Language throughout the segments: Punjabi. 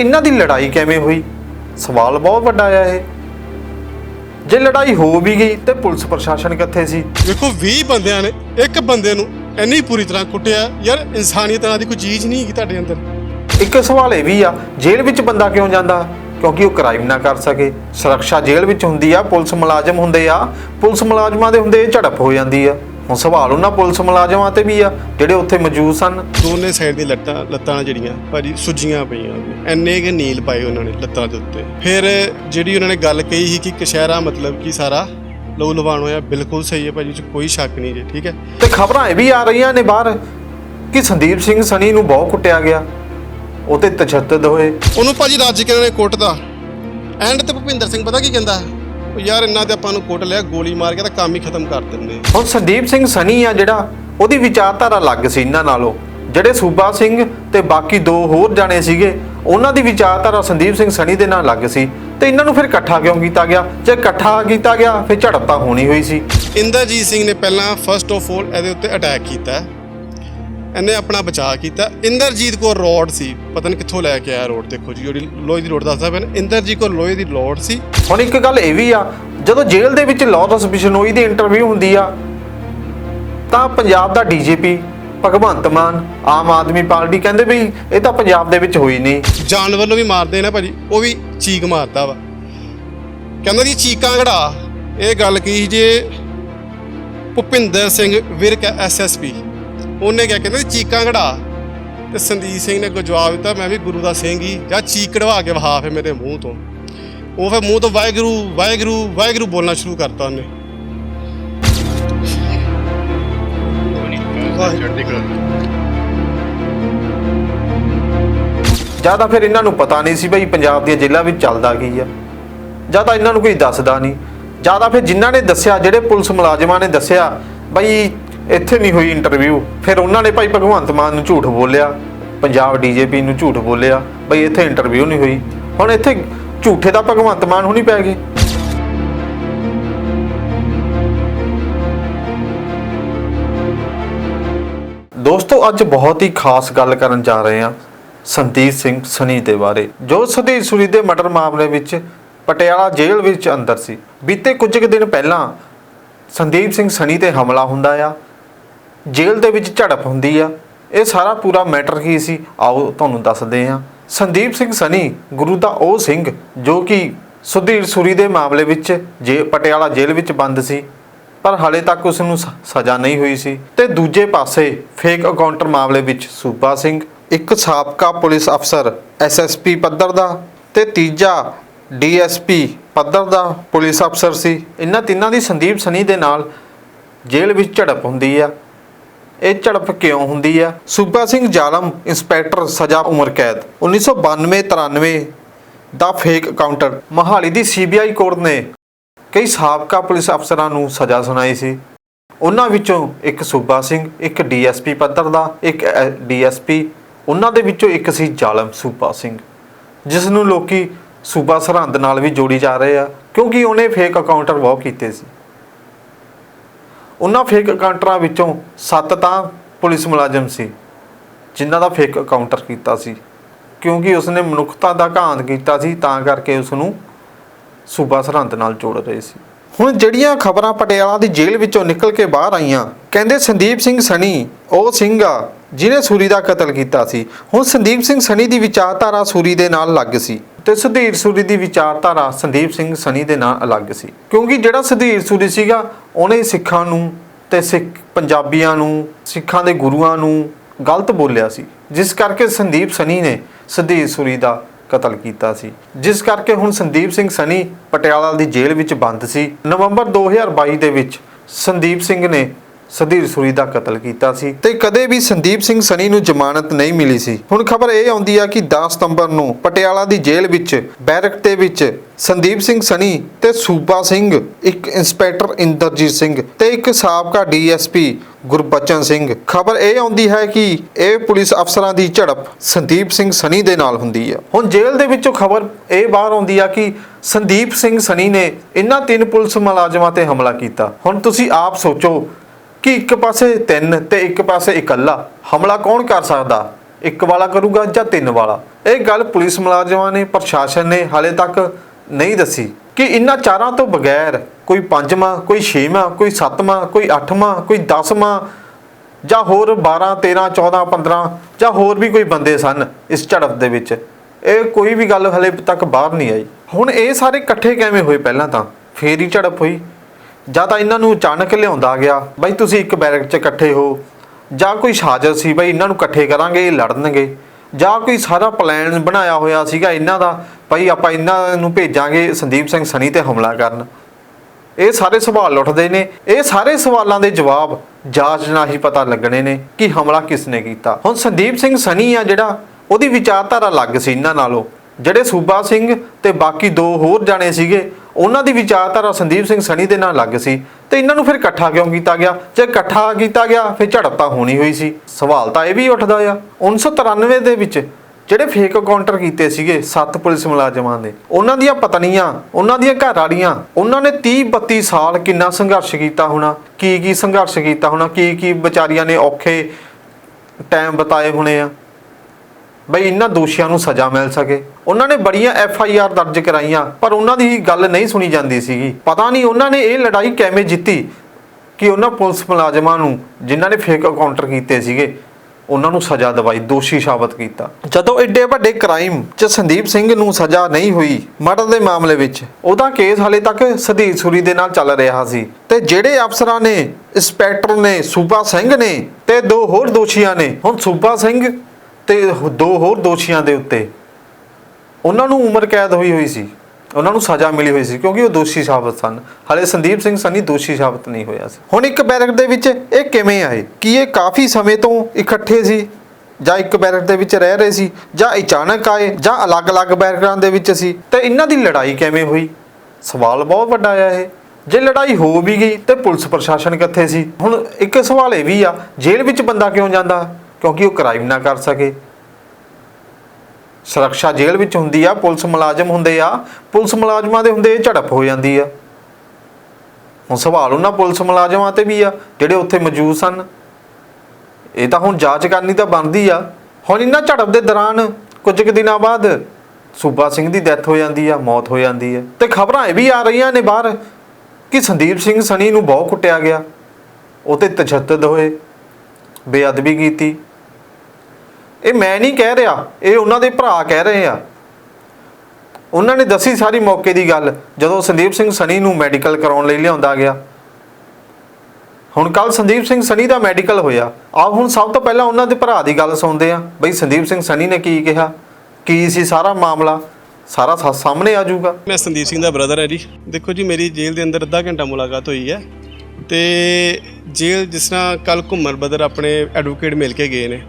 ਇਹਨਾਂ ਦੀ ਲੜਾਈ ਕਿਵੇਂ ਹੋਈ? ਸਵਾਲ ਬਹੁਤ ਵੱਡਾ ਆ ਇਹ। ਜੇ ਲੜਾਈ ਹੋ ਵੀ ਗਈ ਤੇ ਪੁਲਿਸ ਪ੍ਰਸ਼ਾਸਨ ਕਿੱਥੇ ਸੀ? ਵੇਖੋ 20 ਬੰਦਿਆਂ ਨੇ ਇੱਕ ਬੰਦੇ ਨੂੰ ਇੰਨੀ ਪੂਰੀ ਤਰ੍ਹਾਂ ਕੁੱਟਿਆ। ਯਾਰ ਇਨਸਾਨੀਅਤ ਨਾਂ ਦੀ ਕੋਈ ਚੀਜ਼ ਨਹੀਂ ਹੈਗੀ ਤੁਹਾਡੇ ਅੰਦਰ। ਇੱਕ ਸਵਾਲ ਇਹ ਵੀ ਆ ਜੇਲ੍ਹ ਵਿੱਚ ਬੰਦਾ ਕਿਉਂ ਜਾਂਦਾ? ਕਿਉਂਕਿ ਉਹ ਕ੍ਰਾਈਮ ਨਾ ਕਰ ਸਕੇ। ਸੁਰੱਖਿਆ ਜੇਲ੍ਹ ਵਿੱਚ ਹੁੰਦੀ ਆ ਪੁਲਿਸ ਮੁਲਾਜ਼ਮ ਹੁੰਦੇ ਆ। ਪੁਲਿਸ ਮੁਲਾਜ਼ਮਾਂ ਦੇ ਹੁੰਦੇ ਝੜਪ ਹੋ ਜਾਂਦੀ ਆ। ਹੁਣ ਸਵਾਲ ਉਹਨਾਂ ਪੁਲਿਸ ਮੁਲਾਜ਼ਮਾਂ ਤੇ ਵੀ ਆ ਜਿਹੜੇ ਉੱਥੇ ਮੌਜੂਦ ਸਨ। ਦੋਨੇ ਸਾਈਡ ਦੀ ਲੱਤਾਂ ਲੱਤਾਂ ਜਿਹੜੀਆਂ ਭਾਜੀ ਸੁੱਜੀਆਂ ਪਈਆਂ ਐਨੇ ਕਿ ਨੀਲ ਪਾਏ ਉਹਨਾਂ ਨੇ ਲੱਤਾਂ ਦੇ ਉੱਤੇ। ਫਿਰ ਜਿਹੜੀ ਉਹਨਾਂ ਨੇ ਗੱਲ ਕਹੀ ਸੀ ਕਿ ਕਸ਼ਹਿਰਾ ਮਤਲਬ ਕਿ ਸਾਰਾ ਲਹੂ ਲਵਾਣ ਹੋਇਆ ਬਿਲਕੁਲ ਸਹੀ ਹੈ ਭਾਜੀ ਚ ਕੋਈ ਸ਼ੱਕ ਨਹੀਂ ਜੀ ਠੀਕ ਹੈ? ਤੇ ਖਬਰਾਂ ਇਹ ਵੀ ਆ ਰਹੀਆਂ ਨੇ ਬਾਹਰ ਕਿ ਸੰਦੀਪ ਸਿੰਘ ਸਨੀ ਨੂੰ ਬਹੁਤ ਕੁੱਟਿਆ ਗਿਆ। ਉਹ ਤੇ ਤਸ਼ੱਦਦ ਹੋਏ। ਉਹਨੂੰ ਭਾਜੀ ਰੱਜ ਕੇ ਉਹਨਾਂ ਨੇ ਕੁੱਟਦਾ? ਐਂਡ ਤੇ ਭੁਪਿੰਦਰ ਸਿੰਘ ਪਤਾ ਕੀ ਕਹਿੰਦਾ? ਯਾਰ ਇੰਨਾ ਤੇ ਆਪਾਂ ਨੂੰ ਕੁੱਟ ਲਿਆ ਗੋਲੀ ਮਾਰ ਕੇ ਤਾਂ ਕੰਮ ਹੀ ਖਤਮ ਕਰ ਦਿੰਦੇ। ਹੁਣ ਸੰਦੀਪ ਸਿੰਘ ਸਨੀ ਆ ਜਿਹੜਾ ਉਹਦੀ ਵਿਚਾਰਧਾਰਾ ਅਲੱਗ ਸੀ ਇਹਨਾਂ ਨਾਲੋਂ। ਜਿਹੜੇ ਸੂਬਾ ਸਿੰਘ ਤੇ ਬਾਕੀ ਦੋ ਹੋਰ ਜਾਣੇ ਸੀਗੇ ਉਹਨਾਂ ਦੀ ਵਿਚਾਰਧਾਰਾ ਸੰਦੀਪ ਸਿੰਘ ਸਨੀ ਦੇ ਨਾਲ ਅਲੱਗ ਸੀ। ਤੇ ਇਹਨਾਂ ਨੂੰ ਫਿਰ ਇਕੱਠਾ ਕਿਉਂ ਕੀਤਾ ਗਿਆ? ਜੇ ਇਕੱਠਾ ਕੀਤਾ ਗਿਆ ਫਿਰ ਝੜਪ ਤਾਂ ਹੋਣੀ ਹੋਈ ਸੀ। ਇੰਦਰਜੀਤ ਸਿੰਘ ਨੇ ਪਹਿਲਾਂ ਫਰਸਟ ਆਫ ਆਲ ਇਹਦੇ ਉੱਤੇ ਅਟੈਕ ਕੀਤਾ। ਇਹਨੇ ਆਪਣਾ ਬਚਾਅ ਕੀਤਾ। ਇੰਦਰਜੀਤ ਕੋਲ ਰੋਡ ਸੀ। ਪਤਾ ਨਹੀਂ ਕਿੱਥੋਂ ਲੈ ਕੇ ਆਇਆ ਰੋਡ ਦੇਖੋ ਜੀ ਜਿਹੜੀ ਲੋਹੇ ਦੀ ਰੋਡ ਦੱਸਦਾ ਪਿਆ ਇੰਦਰਜੀਤ ਕੋਲ ਲੋਹੇ ਦੀ ਲੋਡ ਸੀ। ਹੁਣ ਇੱਕ ਗੱਲ ਇਹ ਵੀ ਆ ਜਦੋਂ ਜੇਲ੍ਹ ਦੇ ਵਿੱਚ ਲਾਰੈਂਸ ਬਿਸ਼ਨੋਈ ਦੀ ਇੰਟਰਵਿਊ ਹੁੰਦੀ ਆ ਤਾਂ ਪੰਜਾਬ ਦਾ ਡੀਜੀਪੀ ਭਗਵੰਤ ਮਾਨ ਆਮ ਆਦਮੀ ਪਾਰਟੀ ਕਹਿੰਦੇ ਵੀ ਇਹ ਤਾਂ ਪੰਜਾਬ ਦੇ ਵਿੱਚ ਹੋਈ ਨਹੀਂ। ਜਾਨਵਰ ਨੂੰ ਵੀ ਮਾਰਦੇ ਨਾ ਭਾਜੀ ਉਹ ਵੀ ਚੀਕ ਮਾਰਦਾ ਵਾ। ਕਹਿੰਦਾ ਜੀ ਚੀਕਾਂ ਘੜਾ। ਇਹ ਗੱਲ ਕੀ ਜੇ ਭੁਪਿੰਦਰ ਸਿੰਘ ਵਿਰਕ ਐਸਐਸਪੀ ਉਹਨੇ ਕਿਹਾ ਕਹਿੰਦੇ ਚੀਕਾਂ ਕਢਾ। ਤੇ ਸੰਦੀਪ ਸਿੰਘ ਨੇ ਅੱਗੋਂ ਜਵਾਬ ਦਿੱਤਾ, ਮੈਂ ਵੀ ਗੁਰੂ ਦਾ ਸਿੰਘ ਹੀ, ਜਾਂ ਚੀਕ ਕਢਵਾ ਕੇ ਵਹਾ ਫੇ ਮੇਰੇ ਮੂੰਹ ਤੋਂ। ਉਹ ਫਿਰ ਮੂੰਹ ਤੋਂ ਵਾਹਿਗੁਰੂ ਵਾਹਿਗੁਰੂ ਵਾਹਿਗੁਰੂ ਬੋਲਣਾ ਸ਼ੁਰੂ ਕਰਤਾ ਉਹਨੇ। ਜ਼ਿਆਦਾ ਫਿਰ ਇਹਨਾਂ ਨੂੰ ਪਤਾ ਨਹੀਂ ਸੀ ਬਈ ਪੰਜਾਬ ਦੀਆਂ ਜੇਲ੍ਹਾਂ ਵਿੱਚ ਚੱਲਦਾ ਕੀ ਆ। ਤਾਂ ਇਹਨਾਂ ਨੂੰ ਕੋਈ ਦੱਸਦਾ ਨਹੀਂ। ਤਾਂ ਫਿਰ ਜਿਨ੍ਹਾਂ ਨੇ ਦੱਸਿਆ, ਜਿਹੜੇ ਪੁਲਿਸ ਮੁਲਾਜ਼ਮਾਂ ਨੇ ਦੱਸਿਆ, ਬਈ ਇੱਥੇ ਨਹੀਂ ਹੋਈ ਇੰਟਰਵਿਊ ਫਿਰ ਉਹਨਾਂ ਨੇ ਭਾਈ ਭਗਵੰਤ ਮਾਨ ਨੂੰ ਝੂਠ ਬੋਲਿਆ, ਪੰਜਾਬ ਡੀਜੇਪੀ ਨੂੰ ਝੂਠ ਬੋਲਿਆ, ਬਈ ਇੱਥੇ ਇੰਟਰਵਿਊ ਨਹੀਂ ਹੋਈ। ਹੁਣ ਇੱਥੇ ਝੂਠੇ ਦਾ ਭਗਵੰਤ ਮਾਨ ਹੁਣੀ ਪੈ ਗਏ। ਦੋਸਤੋ, ਅੱਜ ਬਹੁਤ ਹੀ ਖਾਸ ਗੱਲ ਕਰਨ ਜਾ ਰਹੇ ਹਾਂ ਸੰਦੀਪ ਸਿੰਘ ਸਨੀ ਦੇ ਬਾਰੇ, ਜੋ ਸੁਧੀਰ ਸੁਰੀ ਦੇ ਮਰਡਰ ਮਾਮਲੇ ਵਿੱਚ ਪਟਿਆਲਾ ਜੇਲ੍ਹ ਵਿੱਚ ਅੰਦਰ ਸੀ। ਬੀਤੇ ਕੁਝ ਕੁ ਦਿਨ ਪਹਿਲਾਂ ਸੰਦੀਪ ਸਿੰਘ ਸਨੀ ਤੇ ਹਮਲਾ ਹੁੰਦਾ ਆ। ਜੇਲ੍ਹ ਦੇ ਵਿੱਚ ਝੜਪ ਹੁੰਦੀ ਆ। ਇਹ ਸਾਰਾ ਪੂਰਾ ਮੈਟਰ ਕੀ ਸੀ। ਆਓ ਤੁਹਾਨੂੰ ਦੱਸਦੇ ਹਾਂ। ਸੰਦੀਪ ਸਿੰਘ ਸਨੀ, ਗੁਰੂ ਦਾ ਉਹ ਸਿੰਘ ਜੋ ਕਿ ਸੁਧੀਰ ਸੁਰੀ ਦੇ ਮਾਮਲੇ ਵਿੱਚ ਜੇ ਪਟਿਆਲਾ ਜੇਲ੍ਹ ਵਿੱਚ ਬੰਦ ਸੀ, ਪਰ ਹਾਲੇ ਤੱਕ ਉਸ ਨੂੰ ਸ- ਸਜ਼ਾ ਨਹੀਂ ਹੋਈ ਸੀ। ਤੇ ਦੂਜੇ ਪਾਸੇ ਫੇਕ ਅਕਾਊਂਟਰ ਮਾਮਲੇ ਵਿੱਚ ਸੂਬਾ ਸਿੰਘ, ਇੱਕ ਸਾਬਕਾ ਪੁਲਿਸ ਅਫਸਰ ਐਸਐਸਪੀ ਪੱਧਰ ਦਾ ਤੇ ਤੀਜਾ ਡੀਐਸਪੀ ਪੱਧਰ ਦਾ ਪੁਲਿਸ ਅਫਸਰ ਸੀ। ਇਹਨਾਂ ਤਿੰਨਾਂ ਦੀ ਸੰਦੀਪ ਸਨੀ ਦੇ ਨਾਲ ਜੇਲ੍ਹ ਵਿੱਚ ਝੜਪ ਹੁੰਦੀ ਆ। ਇਹ ਝੜਪ ਕਿਉਂ ਹੁੰਦੀ ਆ? ਸੂਬਾ ਸਿੰਘ ਜਾਲਮ, ਇੰਸਪੈਕਟਰ ਸਜ਼ਾ ਉਮਰ ਕੈਦ 1992-93 ਦਾ ਫੇਕ ਅਕਾਊਂਟਰ ਮਹਾਲੀ ਦੀ ਸੀਬੀਆਈ ਕੋਰਟ ਨੇ ਕਈ ਸਾਬਕਾ ਪੁਲਿਸ ਅਫਸਰਾਂ ਨੂੰ ਸਜ਼ਾ ਸੁਣਾਈ ਸੀ। ਉਹਨਾਂ ਵਿੱਚੋਂ ਇੱਕ ਸੂਬਾ ਸਿੰਘ, ਇੱਕ ਡੀਐਸਪੀ ਪੱਧਰ ਦਾ, ਇੱਕ ਡੀਐਸਪੀ। ਉਹਨਾਂ ਦੇ ਵਿੱਚੋਂ ਇੱਕ ਸੀ ਜਾਲਮ ਸੂਬਾ ਸਿੰਘ, ਜਿਸ ਨੂੰ ਲੋਕੀ ਸੂਬਾ ਸਰਹੰਦ ਨਾਲ ਵੀ ਜੋੜੀ ਜਾ ਰਹੇ ਆ, ਕਿਉਂਕਿ ਉਹਨੇ ਫੇਕ ਅਕਾਊਂਟਰ ਬਹੁਤ ਕੀਤੇ ਸੀ। ਉਹਨਾਂ ਫੇਕ ਅਕਾਊਂਟਰਾਂ ਵਿੱਚੋਂ ਸੱਤ ਤਾਂ ਪੁਲਿਸ ਮੁਲਾਜ਼ਮ ਸੀ, ਜਿਨ੍ਹਾਂ ਦਾ ਫੇਕ ਅਕਾਊਂਟਰ ਕੀਤਾ ਸੀ। ਕਿਉਂਕਿ ਉਸਨੇ ਮਨੁੱਖਤਾ ਦਾ ਘਾਤ ਕੀਤਾ ਸੀ, ਤਾਂ ਕਰਕੇ ਉਸ ਨੂੰ ਸੂਬਾ ਸਰਹੰਦ ਨਾਲ ਜੋੜ ਰਹੇ ਸੀ। ਹੁਣ ਜਿਹੜੀਆਂ ਖਬਰਾਂ ਪਟਿਆਲਾ ਦੀ ਜੇਲ੍ਹ ਵਿੱਚੋਂ ਨਿਕਲ ਕੇ ਬਾਹਰ ਆਈਆਂ, ਕਹਿੰਦੇ ਸੰਦੀਪ ਸਿੰਘ ਸਣੀ, ਉਹ ਸਿੰਘ ਆ, ਜਿਹਨੇ ਸੂਰੀ ਦਾ ਕਤਲ ਕੀਤਾ ਸੀ। ਹੁਣ ਸੰਦੀਪ ਸਿੰਘ ਸਣੀ ਦੀ ਵਿਚਾਰਧਾਰਾ ਸੂਰੀ ਦੇ ਨਾਲ ਅਲੱਗ ਸੀ। ਤੇ ਸੁਧੀਰ ਸੂਰੀ ਦੀ ਵਿਚਾਰਧਾਰਾ ਸੰਦੀਪ ਸਿੰਘ ਸਣੀ ਦੇ ਨਾਲ ਅਲੱਗ ਸੀ। ਕਿਉਂਕਿ ਜਿਹੜਾ ਸੁਧੀਰ ਸੂਰੀ ਸੀਗਾ, ਉਹਨੇ ਸਿੱਖਾਂ ਨੂੰ ਤੇ ਸਿੱਖ ਪੰਜਾਬੀਆਂ ਨੂੰ, ਸਿੱਖਾਂ ਦੇ ਗੁਰੂਆਂ ਨੂੰ ਗਲਤ ਬੋਲਿਆ ਸੀ। ਜਿਸ ਕਰਕੇ ਸੰਦੀਪ ਸਣੀ ਨੇ ਸੁਧੀਰ ਸੂਰੀ ਦਾ ਕਤਲ ਕੀਤਾ ਸੀ। ਜਿਸ ਕਰਕੇ ਹੁਣ ਸੰਦੀਪ ਸਿੰਘ ਸਣੀ ਪਟਿਆਲਾ ਦੀ ਜੇਲ੍ਹ ਵਿੱਚ ਬੰਦ ਸੀ। ਨਵੰਬਰ 2022 ਦੇ ਵਿੱਚ ਸੰਦੀਪ ਸਿੰਘ ਨੇ ਸੁਧੀਰ ਸੂਰੀ ਦਾ ਕਤਲ ਕੀਤਾ ਸੀ। ਤੇ ਕਦੇ ਵੀ ਸੰਦੀਪ ਸਿੰਘ ਸਣੀ ਨੂੰ ਜ਼ਮਾਨਤ ਨਹੀਂ ਮਿਲੀ ਸੀ। ਹੁਣ ਖਬਰ ਇਹ ਆਉਂਦੀ ਆ ਕਿ 10 ਸਤੰਬਰ ਨੂੰ ਪਟਿਆਲਾ ਦੀ ਜੇਲ੍ਹ ਵਿੱਚ ਬੈਰਕ ਦੇ ਵਿੱਚ ਸੰਦੀਪ ਸਿੰਘ ਸਣੀ ਤੇ ਸੂਬਾ ਸਿੰਘ ਇੱਕ ਇੰਸਪੈਕਟਰ ਇੰਦਰਜੀਤ ਸਿੰਘ ਤੇ ਇੱਕ ਸਾਬਕਾ ਡੀਐਸਪੀ ਗੁਰਬਚਨ ਸਿੰਘ। ਖਬਰ ਇਹ ਆਉਂਦੀ ਹੈ ਕਿ ਇਹ ਪੁਲਿਸ ਅਫਸਰਾਂ ਦੀ ਝੜਪ ਸੰਦੀਪ ਸਿੰਘ ਸਣੀ ਦੇ ਨਾਲ ਹੁੰਦੀ ਹੈ ਹੁਣ ਜੇਲ੍ਹ ਦੇ ਵਿੱਚੋਂ ਖਬਰ ਇਹ ਬਾਹਰ ਆਉਂਦੀ ਆ ਕਿ ਸੰਦੀਪ ਸਿੰਘ ਸਣੀ ਨੇ ਇਹਨਾਂ ਤਿੰਨ ਪੁਲਿਸ ਮੁਲਾਜ਼ਮਾਂ ਤੇ ਹਮਲਾ ਕੀਤਾ। ਹੁਣ ਤੁਸੀਂ ਆਪ ਸੋਚੋ ਕਿ ਇੱਕ ਪਾਸੇ ਤਿੰਨ ਤੇ ਇੱਕ ਪਾਸੇ ਇਕੱਲਾ? ਹਮਲਾ ਕੌਣ ਕਰ ਸਕਦਾ? ਇੱਕ ਵਾਲਾ ਕਰੂਗਾ ਜਾਂ ਤਿੰਨ ਵਾਲਾ? ਇਹ ਗੱਲ ਪੁਲਿਸ ਮੁਲਾਜ਼ਮਾਂ ਨੇ, ਪ੍ਰਸ਼ਾਸਨ ਨੇ ਹਾਲੇ ਤੱਕ ਨਹੀਂ ਦੱਸੀ ਕਿ ਇਹਨਾਂ ਚਾਰਾਂ ਤੋਂ ਬਗੈਰ ਕੋਈ ਪੰਜਵਾਂ, ਕੋਈ ਛੇਵਾਂ, ਕੋਈ ਸੱਤਵਾਂ, ਕੋਈ ਅੱਠਵਾਂ, ਕੋਈ ਦਸਵਾਂ ਜਾਂ ਹੋਰ 12 13 14 15 ਜਾਂ ਹੋਰ ਵੀ ਕੋਈ ਬੰਦੇ ਸਨ ਇਸ ਝੜਪ ਦੇ ਵਿੱਚ। ਇਹ ਕੋਈ ਵੀ ਗੱਲ ਹਲੇ ਤੱਕ ਬਾਹਰ ਨਹੀਂ ਆਈ। ਹੁਣ ਇਹ ਸਾਰੇ ਇਕੱਠੇ ਕਿਵੇਂ ਹੋਏ ਪਹਿਲਾਂ ਤਾਂ? ਫੇਰ ਹੀ ਝੜਪ ਹੋਈ। ਜਾਂ ਤਾਂ ਇਹਨਾਂ ਨੂੰ ਅਚਾਨਕ ਲਿਆਉਂਦਾ ਗਿਆ, ਬਈ ਤੁਸੀਂ ਇੱਕ ਬੈਰਕ 'ਚ ਇਕੱਠੇ ਹੋ, ਜਾਂ ਕੋਈ ਸਾਜ਼ਿਸ਼ ਸੀ ਬਈ ਇਹਨਾਂ ਨੂੰ ਇਕੱਠੇ ਕਰਾਂਗੇ, ਇਹ ਲੜਨਗੇ, ਜਾਂ ਕੋਈ ਸਾਰਾ ਪਲਾਨ ਬਣਾਇਆ ਹੋਇਆ ਸੀਗਾ ਇਹਨਾਂ ਦਾ ਭਾਈ ਆਪਾਂ ਇਹਨਾਂ ਨੂੰ ਭੇਜਾਂਗੇ, ਸੰਦੀਪ ਸਿੰਘ ਸਨੀ ਤੇ ਹਮਲਾ ਕਰਨ। ਇਹ ਸਾਰੇ ਸਵਾਲ ਉੱਠਦੇ ਨੇ। ਇਹ ਸਾਰੇ ਸਵਾਲਾਂ ਦੇ ਜਵਾਬ ਜਾਂਚ ਨਾਲ ਹੀ ਪਤਾ ਲੱਗਣੇ ਨੇ ਕਿ ਹਮਲਾ ਕਿਸ ਨੇ ਕੀਤਾ। ਹੁਣ ਸੰਦੀਪ ਸਿੰਘ ਸਨੀ ਆ ਜਿਹੜਾ, ਉਹਦੀ ਵਿਚਾਰਧਾਰਾ ਅਲੱਗ ਸੀ ਇਹਨਾਂ ਨਾਲੋਂ। ਜਿਹੜੇ ਸੂਬਾ ਸਿੰਘ ਤੇ ਬਾਕੀ ਦੋ ਹੋਰ ਜਾਣੇ ਸੀਗੇ ਉਹਨਾਂ ਦੀ ਵਿਚਾਰਧਾਰਾ ਸੰਦੀਪ ਸਿੰਘ ਸਣੀ ਦੇ ਨਾਲ ਅਲੱਗ ਸੀ ਤੇ ਇਹਨਾਂ ਨੂੰ ਫਿਰ ਇਕੱਠਾ ਕਿਉਂ ਕੀਤਾ ਗਿਆ? ਜੇ ਇਕੱਠਾ ਕੀਤਾ ਗਿਆ, ਫਿਰ ਝੜਪ ਤਾਂ ਹੋਣੀ ਹੋਈ ਸੀ। ਸਵਾਲ ਤਾਂ ਇਹ ਵੀ ਉੱਠਦਾ ਆ। 1993 ਦੇ ਵਿੱਚ ਜਿਹੜੇ ਫੇਕ ਕਾਊਂਟਰ ਕੀਤੇ ਸੀਗੇ ਸੱਤ ਪੁਲਿਸ ਮੁਲਾਜ਼ਮਾਂ ਦੇ, ਉਹਨਾਂ ਦੀਆਂ ਪਤਨੀਆਂ, ਉਹਨਾਂ ਦੀਆਂ ਘਰ ਵਾਲੀਆਂ, ਉਹਨਾਂ ਨੇ 30 32 ਸਾਲ ਕਿੰਨਾ ਸੰਘਰਸ਼ ਕੀਤਾ ਹੋਣਾ? ਕੀ ਕੀ ਸੰਘਰਸ਼ ਕੀਤਾ ਹੋਣਾ? ਕੀ ਕੀ ਵਿਚਾਰੀਆਂ ਨੇ ਔਖੇ ਟਾਈਮ ਬਤਾਏ ਹੋਣੇ ਆ? ਬਈ ਇਹਨਾਂ ਦੋਸ਼ੀਆਂ ਨੂੰ ਸਜ਼ਾ ਮਿਲ ਸਕੇ। ਉਹਨਾਂ ਨੇ ਬੜੀਆਂ ਐਫ ਆਈ ਆਰ ਦਰਜ ਕਰਾਈਆਂ, ਪਰ ਉਹਨਾਂ ਦੀ ਗੱਲ ਨਹੀਂ ਸੁਣੀ ਜਾਂਦੀ ਸੀਗੀ। ਪਤਾ ਨਹੀਂ ਉਹਨਾਂ ਨੇ ਇਹ ਲੜਾਈ ਕਿਵੇਂ ਜਿੱਤੀ ਕਿ ਉਹਨਾਂ ਪੁਲਿਸ ਮੁਲਾਜ਼ਮਾਂ ਨੂੰ, ਜਿਨ੍ਹਾਂ ਨੇ ਫੇਕ ਕਾਊਂਟਰ ਕੀਤੇ ਸੀਗੇ, ਉਹਨਾਂ ਨੂੰ ਸਜ਼ਾ ਦਵਾਈ, ਦੋਸ਼ੀ ਸਾਬਤ ਕੀਤਾ। ਜਦੋਂ ਐਡੇ ਵੱਡੇ ਕ੍ਰਾਈਮ 'ਚ ਸੰਦੀਪ ਸਿੰਘ ਨੂੰ ਸਜ਼ਾ ਨਹੀਂ ਹੋਈ ਮਰਡਰ ਦੇ ਮਾਮਲੇ ਵਿੱਚ, ਉਹਦਾ ਕੇਸ ਹਲੇ ਤੱਕ ਸਦੀਕ ਸੂਰੀ ਦੇ ਨਾਲ ਚੱਲ ਰਿਹਾ ਸੀ। ਤੇ ਜਿਹੜੇ ਅਫਸਰਾਂ ਨੇ ਇੰਸਪੈਕਟਰ ਨੇ, ਸੂਬਾ ਸਿੰਘ ਨੇ ਤੇ ਦੋ ਹੋਰ ਦੋਸ਼ੀਆਂ ਨੇ, ਹੁਣ ਸੂਬਾ ਸਿੰਘ ਤੇ ਦੋ ਹੋਰ ਦੋਸ਼ੀਆਂ ਦੇ ਉੱਤੇ। ਉਹਨਾਂ ਨੂੰ ਉਮਰ ਕੈਦ ਹੋਈ ਹੋਈ ਸੀ। ਉਹਨਾਂ ਨੂੰ ਸਜ਼ਾ ਮਿਲੀ ਹੋਈ ਸੀ ਕਿਉਂਕਿ ਉਹ ਦੋਸ਼ੀ ਸਾਬਤ ਸਨ। ਹਲੇ ਸੰਦੀਪ ਸਿੰਘ ਸਨੀ ਦੋਸ਼ੀ ਸਾਬਤ ਨਹੀਂ ਹੋਇਆ ਸੀ। ਹੁਣ ਇੱਕ ਬੈਰਕ ਦੇ ਵਿੱਚ ਇਹ ਕਿਵੇਂ ਆਏ? ਕਿ ਇਹ ਕਾਫੀ ਸਮੇਂ ਤੋਂ ਇਕੱਠੇ ਸੀ? ਜਾਂ ਇੱਕ ਬੈਰਕ ਦੇ ਵਿੱਚ ਰਹਿ ਰਹੇ ਸੀ? ਜਾਂ ਅਚਾਨਕ ਆਏ? ਜਾਂ ਅਲੱਗ-ਅਲੱਗ ਬੈਰਕਾਂ ਦੇ ਵਿੱਚ ਸੀ? ਤੇ ਇਹਨਾਂ ਦੀ ਲੜਾਈ ਕਿਵੇਂ ਹੋਈ? ਸਵਾਲ ਬਹੁਤ ਵੱਡਾ ਆ ਇਹ। ਜੇ ਲੜਾਈ ਹੋ ਵੀ ਗਈ ਤੇ ਪੁਲਿਸ ਪ੍ਰਸ਼ਾਸਨ ਕਿੱਥੇ ਸੀ? ਹੁਣ ਇੱਕ ਸਵਾਲ ਇਹ ਵੀ ਆ, ਜੇਲ੍ਹ ਵਿੱਚ ਬੰਦਾ ਕਿਉਂ ਜਾਂਦਾ? ਕਿਉਂਕਿ ਉਹ ਕ੍ਰਾਈਮ ਨਾ ਕਰ ਸਕੇ। ਸੁਰੱਖਿਆ ਜੇਲ੍ਹ ਵਿੱਚ ਹੁੰਦੀ ਆ, ਪੁਲਿਸ ਮੁਲਾਜ਼ਮ ਹੁੰਦੇ ਆ, ਪੁਲਿਸ ਮੁਲਾਜ਼ਮਾਂ ਦੇ ਹੁੰਦੇ ਝੜਪ ਹੋ ਜਾਂਦੀ ਆ। ਹੁਣ ਸਵਾਲ ਉਹਨਾਂ ਪੁਲਿਸ ਮੁਲਾਜ਼ਮਾਂ ਤੇ ਵੀ ਆ, ਜਿਹੜੇ ਉੱਥੇ ਮੌਜੂਦ ਸਨ। ਇਹ ਤਾਂ ਹੁਣ ਜਾਂਚ ਕਰਨੀ ਤਾਂ ਬਣਦੀ ਆ। ਹੁਣ ਇਹਨਾਂ ਝੜਪ ਦੇ ਦੌਰਾਨ ਕੁਝ ਕੁ ਦਿਨਾਂ ਬਾਅਦ ਸੂਬਾ ਸਿੰਘ ਦੀ ਡੈਥ ਹੋ ਜਾਂਦੀ ਆ, ਮੌਤ ਹੋ ਜਾਂਦੀ ਆ। ਤੇ ਖਬਰਾਂ ਇਹ ਵੀ ਆ ਰਹੀਆਂ ਨੇ ਬਾਹਰ ਕਿ ਸੰਦੀਪ ਸਿੰਘ ਸਣੀ ਨੂੰ ਬਹੁਤ ਕੁੱਟਿਆ ਗਿਆ। ਉਹ ਤੇ ਤਸ਼ੱਦਦ ਹੋਏ, ਬੇਅਦਬੀ ਕੀਤੀ। ਇਹ ਮੈਂ ਨਹੀਂ ਕਹਿ ਰਿਹਾ, ਇਹ ਉਹਨਾਂ ਦੇ ਭਰਾ ਕਹਿ ਰਹੇ ਆ। ਉਹਨਾਂ ਨੇ ਦੱਸੀ ਸਾਰੀ ਮੌਕੇ ਦੀ ਗੱਲ, ਜਦੋਂ ਸੰਦੀਪ ਸਿੰਘ ਸਨੀ ਨੂੰ ਮੈਡੀਕਲ ਕਰਾਉਣ ਲਈ ਲਿਆਉਂਦਾ ਗਿਆ। ਹੁਣ ਕੱਲ ਸੰਦੀਪ ਸਿੰਘ ਸਨੀ ਦਾ ਮੈਡੀਕਲ ਹੋਇਆ। ਆਹ ਹੁਣ ਸਭ ਤੋਂ ਪਹਿਲਾਂ ਉਹਨਾਂ ਦੇ ਭਰਾ ਦੀ ਗੱਲ ਸੁਣਦੇ ਆ। ਬਈ ਸੰਦੀਪ ਸਿੰਘ ਸਨੀ ਨੇ ਕੀ ਕਿਹਾ? ਕੀ ਸੀ ਸਾਰਾ ਮਾਮਲਾ? ਸਾਰਾ ਸਾਹਮਣੇ ਆ ਜਾਊਗਾ। ਮੈਂ ਸੰਦੀਪ ਸਿੰਘ ਦਾ ਬ੍ਰਦਰ ਹੈ ਜੀ। ਦੇਖੋ ਜੀ, ਮੇਰੀ ਜੇਲ੍ਹ ਦੇ ਅੰਦਰ ਅੱਧਾ ਘੰਟਾ ਮੁਲਾਕਾਤ ਹੋਈ ਹੈ। ਤੇ ਜੇਲ੍ਹ ਜਿਸ ਤਰ੍ਹਾਂ ਕੱਲ ਘੁੰਮਣ ਬਦਰ ਆਪਣੇ ਐਡਵੋਕੇਟ ਮਿਲ ਕੇ ਗਏ ਨੇ।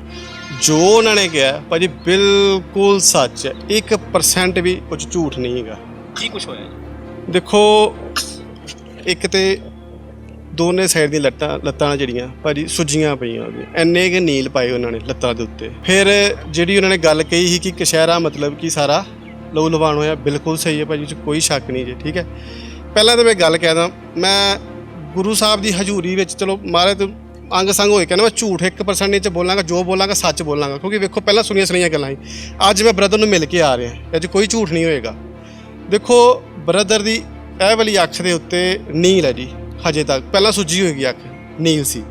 ਜੋ ਉਹਨਾਂ ਨੇ ਕਿਹਾ ਭਾਜੀ ਬਿਲਕੁਲ ਸੱਚ ਹੈ। 1% ਵੀ ਕੁਝ ਝੂਠ ਨਹੀਂ ਹੈਗਾ। ਕੀ ਕੁਝ ਹੋਇਆ ਜੀ? ਦੇਖੋ ਇੱਕ ਤੇ ਦੋਨੇ ਸਾਈਡ ਦੀਆਂ ਲੱਤਾਂ ਲੱਤਾਂ ਜਿਹੜੀਆਂ ਭਾਜੀ ਸੁੱਜੀਆਂ ਪਈਆਂ ਉਹਦੀਆਂ। ਐਨੇ ਕਿ ਨੀਲ ਪਾਏ ਉਹਨਾਂ ਨੇ ਲੱਤਾਂ ਦੇ ਉੱਤੇ। ਫਿਰ ਜਿਹੜੀ ਉਹਨਾਂ ਨੇ ਗੱਲ ਕਹੀ ਸੀ ਕਿ ਕਸ਼ਹਿਰਾ ਮਤਲਬ ਕਿ ਸਾਰਾ ਲਹੂ ਲਵਾਣ ਹੋਇਆ ਬਿਲਕੁਲ ਸਹੀ ਹੈ ਭਾਜੀ 'ਚ ਕੋਈ ਸ਼ੱਕ ਨਹੀਂ ਜੀ ਠੀਕ ਹੈ। ਪਹਿਲਾਂ ਤਾਂ ਮੈਂ ਗੱਲ ਕਹਿਦਾ ਮੈਂ ਗੁਰੂ ਸਾਹਿਬ ਦੀ ਹਜ਼ੂਰੀ ਵਿੱਚ ਚਲੋ ਮਾਰੇ ਤੇ ਅੰਗ ਸੰਗ ਹੋਏ, ਕਹਿੰਦਾ ਮੈਂ ਝੂਠ 1% ਨਹੀਂ ਚ ਬੋਲਾਂਗਾ, ਜੋ ਬੋਲਾਂਗਾ, ਸੱਚ ਬੋਲਾਂਗਾ, ਕਿਉਂਕਿ ਵੇਖੋ ਪਹਿਲਾਂ ਸੁਣੀਆਂ ਸੁਣੀਆਂ ਗੱਲਾਂ ਸੀ। ਅੱਜ ਮੈਂ ਬ੍ਰਦਰ ਨੂੰ ਮਿਲ ਕੇ ਆ ਰਿਹਾ, ਅੱਜ ਕੋਈ ਝੂਠ ਨਹੀਂ ਹੋਏਗਾ। ਦੇਖੋ ਬ੍ਰਦਰ ਦੀ ਇਹ ਵਾਲੀ ਅੱਖ ਦੇ ਉੱਤੇ ਨੀਲ ਹੈ ਜੀ, ਹਜੇ ਤੱਕ, ਪਹਿਲਾਂ ਸੁੱਜੀ ਹੋਏਗੀ ਅੱਖ, ਨੀਲ ਸੀ।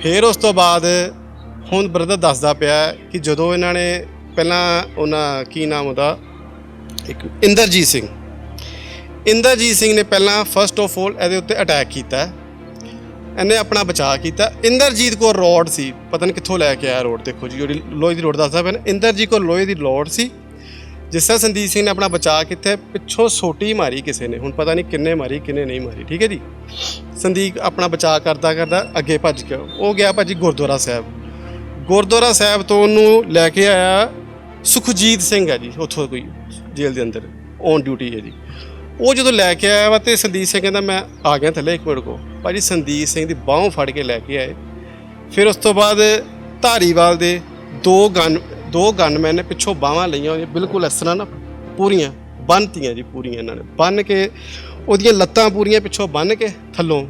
ਫਿਰ ਉਸ ਤੋਂ ਬਾਅਦ ਹੁਣ ਬ੍ਰਦਰ ਦੱਸਦਾ ਪਿਆ ਕਿ ਜਦੋਂ ਇਹਨਾਂ ਨੇ ਪਹਿਲਾਂ ਉਹਨਾਂ, ਕੀ ਨਾਮ ਉਹਦਾ? ਇੱਕ ਇੰਦਰਜੀਤ ਸਿੰਘ। ਇੰਦਰਜੀਤ ਸਿੰਘ ਨੇ ਪਹਿਲਾਂ ਫਸਟ ਆਫ ਆਲ ਇਹਦੇ ਉੱਤੇ ਅਟੈਕ ਕੀਤਾ। ਇਹਨੇ ਆਪਣਾ ਬਚਾਅ ਕੀਤਾ। ਇੰਦਰਜੀਤ ਕੋਲ ਰੋਡ ਸੀ। ਪਤਾ ਨਹੀਂ ਕਿੱਥੋਂ ਲੈ ਕੇ ਆਇਆ ਰੋਡ, ਦੇਖੋ ਜੀ, ਜਿਹੜੀ ਲੋਹੇ ਦੀ ਰੋਡ ਦੱਸਦਾ ਪਿਆ ਨਾ ਇੰਦਰਜੀਤ ਕੋਲ ਲੋਹੇ ਦੀ ਰੋਡ ਸੀ। ਜਿਸ ਤਰ੍ਹਾਂ ਸੰਦੀਪ ਸਿੰਘ ਨੇ ਆਪਣਾ ਬਚਾਅ ਕੀਤਾ, ਪਿੱਛੋਂ ਸੋਟੀ ਮਾਰੀ ਕਿਸੇ ਨੇ। ਹੁਣ ਪਤਾ ਨਹੀਂ ਕਿੰਨੇ ਮਾਰੀ, ਕਿੰਨੇ ਨਹੀਂ ਮਾਰੀ, ਠੀਕ ਹੈ ਜੀ? ਸੰਦੀਪ ਆਪਣਾ ਬਚਾਅ ਕਰਦਾ ਕਰਦਾ ਅੱਗੇ ਭੱਜ ਗਿਆ। ਉਹ ਗਿਆ ਭਾਜੀ ਗੁਰਦੁਆਰਾ ਸਾਹਿਬ। ਗੁਰਦੁਆਰਾ ਸਾਹਿਬ ਤੋਂ ਉਹਨੂੰ ਲੈ ਕੇ ਆਇਆ ਸੁਖਜੀਤ ਸਿੰਘ ਹੈ ਜੀ, ਉੱਥੋਂ ਕੋਈ ਜੇਲ੍ਹ ਦੇ ਅੰਦਰ। ਔਨ ਡਿਊਟੀ ਹੈ ਜੀ। ਉਹ ਜਦੋਂ ਲੈ ਕੇ ਆਇਆ ਵਾ ਤੇ ਸੰਦੀਪ ਸਿੰਘ ਕਹਿੰਦਾ, ਮੈਂ ਆ ਗਿਆ ਥੱਲੇ ਇੱਕ ਮਿੰਟ ਕੋ ਭਾਜੀ ਸੰਦੀਪ ਸਿੰਘ ਦੀ ਬਾਹੋਂ ਫੜ ਕੇ ਲੈ ਕੇ ਆਏ। ਫਿਰ ਉਸ ਤੋਂ ਬਾਅਦ ਧਾਰੀਵਾਲ ਦੇ ਦੋ ਗਨ, ਦੋ ਗਨਮੈਨ ਨੇ ਪਿੱਛੋਂ ਬਾਹਾਂ ਲਈਆਂ ਹੋਈਆਂ, ਬਿਲਕੁਲ ਇਸ ਤਰ੍ਹਾਂ ਨਾ ਪੂਰੀਆਂ, ਬੰਨਤੀਆਂ ਜੀ ਪੂਰੀਆਂ ਇਹਨਾਂ ਨੇ। ਬੰਨ ਕੇ ਉਹਦੀਆਂ ਲੱਤਾਂ ਪੂਰੀਆਂ ਪਿੱਛੋਂ ਬੰਨ ਕੇ ਥੱਲੋਂ।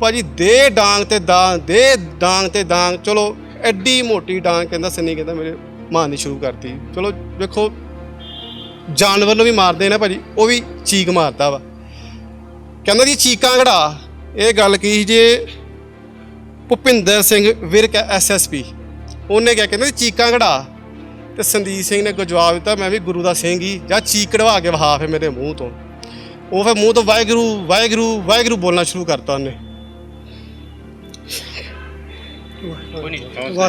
ਭਾਜੀ ਦੇ ਡਾਂਗ ਤੇ ਦਾਂ ਦੇ ਡਾਂਗ ਤੇ ਡਾਂਗ, ਚਲੋ ਐਡੀ ਮੋਟੀ ਡਾਂਗ ਕਹਿੰਦਾ, ਸੰਨੀ ਕਹਿੰਦਾ ਮੇਰੇ ਮਾਰਨੀ ਸ਼ੁਰੂ ਕਰਤੀ। ਚਲੋ ਵੇਖੋ ਜਾਨਵਰ ਨੂੰ ਵੀ ਮਾਰਦੇ ਨੇ ਭਾਜੀ ਉਹ ਵੀ ਚੀਕ ਮਾਰਦਾ ਵਾ। ਕਹਿੰਦਾ ਜੀ ਚੀਕਾਂ ਘੜਾ। ਇਹ ਗੱਲ ਕੀ ਸੀ ਜੇ ਭੁਪਿੰਦਰ ਸਿੰਘ ਵਿਰਕ ਐਸਐਸਪੀ ਉਹਨੇ ਕਿਹਾ ਕਹਿੰਦਾ ਚੀਕਾਂ ਘੜਾ। ਤੇ ਸੰਦੀਪ ਸਿੰਘ ਨੇ ਅੱਗੋਂ ਜਵਾਬ ਦਿੱਤਾ ਮੈਂ ਵੀ ਗੁਰੂ ਦਾ ਸਿੰਘ ਹੀ ਜਾਂ ਚੀਕ ਕਢਵਾ ਕੇ ਵਹਾ ਫੇ ਮੇਰੇ ਮੂੰਹ ਤੋਂ। ਉਹ ਫੇ ਮੂੰਹ ਤੋਂ ਵਾਹਿਗੁਰੂ ਵਾਹਿਗੁਰੂ ਵਾਹਿਗੁਰੂ ਬੋਲਣਾ ਸ਼ੁਰੂ ਕਰਤਾ ਉਹਨੇ।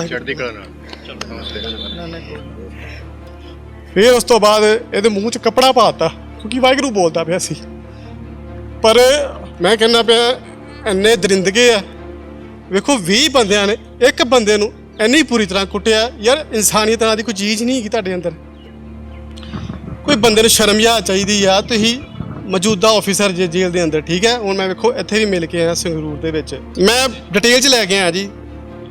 ਚੜ੍ਹਦੀ ਕਲਾ ਨਾਲ। ਫਿਰ ਉਸ ਤੋਂ ਬਾਅਦ ਇਹਦੇ ਮੂੰਹ 'ਚ ਕੱਪੜਾ ਪਾਤਾ ਕਿਉਂਕਿ ਵਾਹਿਗੁਰੂ ਬੋਲਦਾ ਪਿਆ ਸੀ। ਪਰ ਮੈਂ ਕਹਿੰਦਾ ਪਿਆ, ਇੰਨੇ ਦਰਿੰਦਗੇ ਆ। ਵੇਖੋ 20 ਬੰਦਿਆਂ ਨੇ, ਇੱਕ ਬੰਦੇ ਨੂੰ ਇੰਨੀ ਪੂਰੀ ਤਰ੍ਹਾਂ ਕੁੱਟਿਆ। ਯਾਰ, ਇਨਸਾਨੀਅਤ ਨਾਂ ਦੀ ਕੋਈ ਚੀਜ਼ ਨਹੀਂ ਹੈਗੀ ਤੁਹਾਡੇ ਅੰਦਰ। ਕੋਈ ਬੰਦੇ ਨੂੰ ਸ਼ਰਮ ਯਾ ਚਾਹੀਦੀ ਆ, ਤੁਸੀਂ ਮੌਜੂਦਾ ਆਫੀਸਰ ਜੇ ਜੇਲ੍ਹ ਦੇ ਅੰਦਰ, ਠੀਕ ਹੈ? ਹੁਣ ਮੈਂ ਵੇਖੋ, ਇੱਥੇ ਵੀ ਮਿਲ ਕੇ ਆਇਆ ਸੰਗਰੂਰ ਦੇ ਵਿੱਚ। ਮੈਂ ਡਿਟੇਲ 'ਚ ਲੈ ਕੇ ਆਇਆ ਜੀ।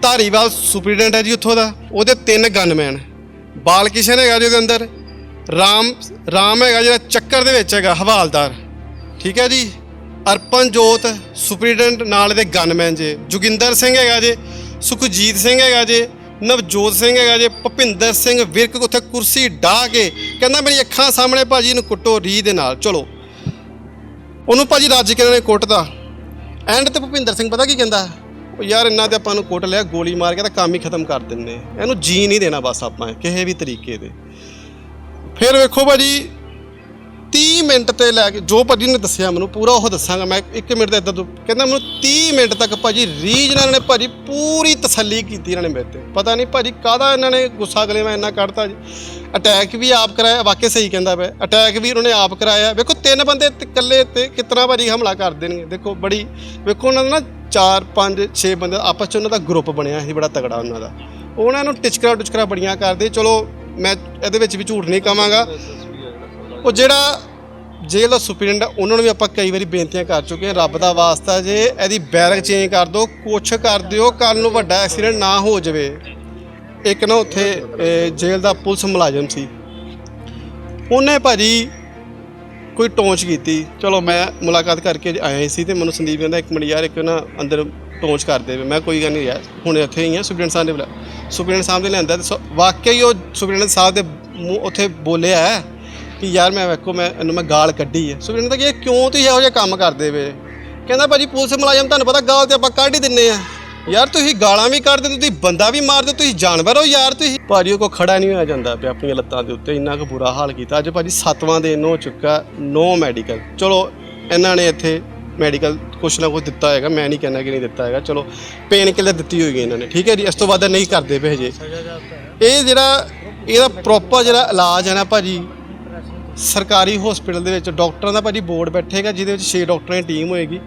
ਧਾਰੀਵਾਲ ਸੁਪਰੀਡੈਂਟ ਹੈ ਜੀ ਉੱਥੋਂ ਦਾ, ਉਹਦੇ ਤਿੰਨ ਗਨਮੈਨ ਬਾਲ ਕਿਸ਼ਨ ਹੈਗਾ ਜੀ ਉਹਦੇ ਅੰਦਰ? ਰਾਮ ਰਾਮ ਹੈਗਾ ਜਿਹੜਾ ਚੱਕਰ ਦੇ ਵਿੱਚ ਹੈਗਾ, ਹਵਾਲਦਾਰ। ਠੀਕ ਹੈ ਜੀ? ਅਰਪਨ ਜੋਤ ਸੁਪਰੀਡੈਂਟ ਨਾਲ ਦੇ ਗਨਮੈਨ ਜੇ। ਜੋਗਿੰਦਰ ਸਿੰਘ ਹੈਗਾ ਜੇ, ਸੁਖਜੀਤ ਸਿੰਘ ਹੈਗਾ ਜੇ, ਨਵਜੋਤ ਸਿੰਘ ਹੈਗਾ ਜੇ, ਭੁਪਿੰਦਰ ਸਿੰਘ ਵਿਰਕ ਉੱਥੇ ਕੁਰਸੀ ਢਾਹ ਕੇ ਕਹਿੰਦਾ, ਮੇਰੀ ਅੱਖਾਂ ਸਾਹਮਣੇ ਭਾਜੀ ਨੂੰ ਕੁੱਟੋ ਰੀ ਦੇ ਨਾਲ। ਚਲੋ। ਉਹਨੂੰ ਭਾਜੀ ਰੱਜ ਕੇ ਇਹਨਾਂ ਨੇ ਕੁੱਟਦਾ ਐਂਡ ਤੇ ਭੁਪਿੰਦਰ ਸਿੰਘ ਪਤਾ ਕੀ ਕਹਿੰਦਾ? ਉਹ ਯਾਰ ਇਹਨਾਂ ਤੇ ਆਪਾਂ ਨੂੰ ਕੁੱਟ ਲਿਆ, ਗੋਲੀ ਮਾਰ ਕੇ ਤਾਂ ਕੰਮ ਹੀ ਖਤਮ ਕਰ ਦਿੰਨੇ ਇਹਨੂੰ ਜੀ ਨਹੀਂ ਦੇਣਾ ਬਸ ਆਪਾਂ, ਕਿਸੇ ਵੀ ਤਰੀਕੇ ਦੇ। ਫਿਰ ਵੇਖੋ ਭਾਜੀ 30 ਮਿੰਟ ਤੇ ਲੈ ਕੇ ਜੋ ਭਾਜੀ ਨੇ ਦੱਸਿਆ ਮੈਨੂੰ, ਪੂਰਾ ਉਹ ਦੱਸਾਂਗਾ ਮੈਂ 1 ਮਿੰਟ ਦਾ ਇਦਾਂ ਤੋਂ ਕਹਿੰਦਾ ਮੈਨੂੰ 30 ਮਿੰਟ ਤੱਕ ਭਾਜੀ ਰੀਜ ਨਾਲ ਨੇ ਭਾਜੀ ਪੂਰੀ ਤਸੱਲੀ ਕੀਤੀ ਇਹਨਾਂ ਨੇ ਮੇਰੇ ਤੇ। ਪਤਾ ਨਹੀਂ ਭਾਜੀ ਕਾਹਦਾ ਇਹਨਾਂ ਨੇ ਗੁੱਸਾ ਗਲੇ ਮੈਂ ਇੰਨਾ ਕੱਢਤਾ ਜੀ। ਅਟੈਕ ਵੀ ਆਪ ਕਰਾਇਆ ਵਾਕਿਆ ਸਹੀ ਕਹਿੰਦਾ ਪਿਆ। ਅਟੈਕ ਵੀ ਉਹਨਾਂ ਨੇ ਆਪ ਕਰਾਇਆ। ਵੇਖੋ ਤਿੰਨ ਬੰਦੇ ਇਕੱਲੇ ਤੇ ਕਿਤਨਾ ਭਾਜੀ ਹਮਲਾ ਕਰ ਦੇਣਗੇ। ਦੇਖੋ ਬੜੀ ਵੇਖੋ ਉਹਨਾਂ ਦਾ ਨਾ 4 5 6 ਬੰਦੇ ਆਪਸ ਚ ਉਹਨਾਂ ਦਾ ਗਰੁੱਪ ਬਣਿਆ ਸੀ, ਬੜਾ ਤਗੜਾ ਉਹਨਾਂ ਦਾ। ਉਹਨਾਂ ਨੂੰ ਟਿਚਕਰਾ ਟੁਚਕਰਾ ਬੜੀਆਂ ਕਰਦੇ, ਚਲੋ ਮੈਂ ਇਹਦੇ ਵਿੱਚ ਵੀ ਝੂਠ ਨਹੀਂ ਕਵਾਂਗਾ। ਉਹ ਜਿਹੜਾ ਜੇਲ੍ਹ ਦਾ ਸੁਪਰਡੈਂਟ ਉਹਨਾਂ ਨੂੰ ਵੀ ਆਪਾਂ ਕਈ ਵਾਰੀ ਬੇਨਤੀਆਂ ਕਰ ਚੁੱਕੇ ਹਾਂ, ਰੱਬ ਦਾ ਵਾਸਤਾ ਜੇ ਇਹਦੀ ਬੈਰਕ ਚੇਂਜ ਕਰ ਦਿਓ, ਕੁਛ ਕਰ ਦਿਓ ਕੱਲ ਨੂੰ ਵੱਡਾ ਐਕਸੀਡੈਂਟ ਨਾ ਹੋ ਜਾਵੇ। ਇੱਕ ਨਾ ਉੱਥੇ ਜੇਲ੍ਹ ਦਾ ਪੁਲਿਸ ਮੁਲਾਜ਼ਮ ਸੀ। ਉਹਨੇ ਭਾਜੀ ਕੋਈ ਟੌਂਚ ਕੀਤੀ। ਚਲੋ ਮੈਂ ਮੁਲਾਕਾਤ ਕਰਕੇ ਆਇਆ ਸੀ ਤੇ ਮੈਨੂੰ ਸੰਦੀਪ ਕਹਿੰਦਾ, ਇੱਕ ਮਿੰਟ ਯਾਰ, ਇੱਕ ਨਾ ਅੰਦਰ ਟੌਂਚ ਕਰ ਦੇ। ਮੈਂ ਕੋਈ ਗੱਲ ਨਹੀਂ ਯਾਰ, ਹੁਣ ਇੱਥੇ ਹੀ ਆ ਸੁਪਰਡੈਂਟ ਸਾਹਿਬ ਦੇ ਬੁਲਾ ਸੁਪਰਡੈਂਟ ਸਾਹਿਬ ਦੇ ਲਿਆਂਦਾ ਤੇ ਸ- ਵਾਕਿਆ ਹੀ ਉਹ ਸੁਪਰਡੈਂਟ ਸਾਹਿਬ ਦੇ ਮੂੰਹ ਉੱਥੇ ਬੋਲਿਆ ਹੈ ਕਿ ਯਾਰ ਮੈਂ ਵੇਖੋ, ਮੈਂ, ਇਹਨੂੰ ਮੈਂ ਗਾਲ ਕੱਢੀ ਹੈ। ਸੁਪਰਡੈਂਟ ਤਾਂ ਕਿ ਇਹ ਕਿਉਂ ਤੁਸੀਂ ਇਹੋ ਜਿਹਾ ਕੰਮ ਕਰਦੇ ਵੇ? ਕਹਿੰਦਾ, ਭਾਜੀ ਪੁਲਿਸ ਮੁਲਾਜ਼ਮ, ਤੁਹਾਨੂੰ ਪਤਾ ਗਾਲ ਤੇ ਆਪਾਂ ਕੱਢ ਹੀ ਦਿੰਨੇ ਆ। ਯਾਰ ਤੁਸੀਂ ਗਾਲਾਂ ਵੀ ਕੱਢਦੇ ਤੁਸੀਂ ਬੰਦਾ ਵੀ ਮਾਰਦੇ ਤੁਸੀਂ ਜਾਨਵਰ ਹੋ ਯਾਰ ਤੁਸੀਂ। ਭਾਜੀ ਉਹ ਕੋ ਖੜਾ ਨਹੀਂ ਹੋਇਆ ਜਾਂਦਾ ਪਿਆ ਆਪਣੀਆਂ ਲੱਤਾਂ ਦੇ ਉੱਤੇ ਇੰਨਾ ਕੁ ਬੁਰਾ ਹਾਲ ਕੀਤਾ। ਅੱਜ ਭਾਜੀ ਸੱਤਵਾਂ ਦਿਨ ਹੋ ਚੁੱਕਾ ਨੋ ਮੈਡੀਕਲ ਚਲੋ ਇਹਨਾਂ ਨੇ ਇੱਥੇ ਮੈਡੀਕਲ ਕੁਛ ਨਾ ਕੁਛ ਦਿੱਤਾ ਹੈਗਾ ਮੈਂ ਨਹੀਂ ਕਹਿੰਦਾ ਕਿ ਨਹੀਂ ਦਿੱਤਾ ਹੈਗਾ। ਚਲੋ ਪੇਨ ਕਿਲਰ ਦਿੱਤੀ ਹੋਈ ਹੈ ਇਹਨਾਂ ਨੇ ਠੀਕ ਹੈ ਜੀ? ਇਸ ਤੋਂ ਵੱਧ ਨਹੀਂ ਕਰਦੇ ਪਏ ਹਜੇ। ਇਹ ਜਿਹੜਾ ਇਹਦਾ ਪ੍ਰੋਪਰ ਜਿਹੜਾ ਇਲਾਜ ਹੈ ਨਾ ਭਾਜੀ ਸਰਕਾਰੀ ਹਸਪੀਟਲ ਦੇ ਵਿੱਚ ਡਾਕਟਰਾਂ ਦਾ ਭਾਜੀ ਬੋਰਡ ਬੈਠੇਗਾ ਜਿਹਦੇ ਵਿੱਚ 6 ਡਾਕਟਰਾਂ ਦੀ ਟੀਮ ਹੋਏਗੀ।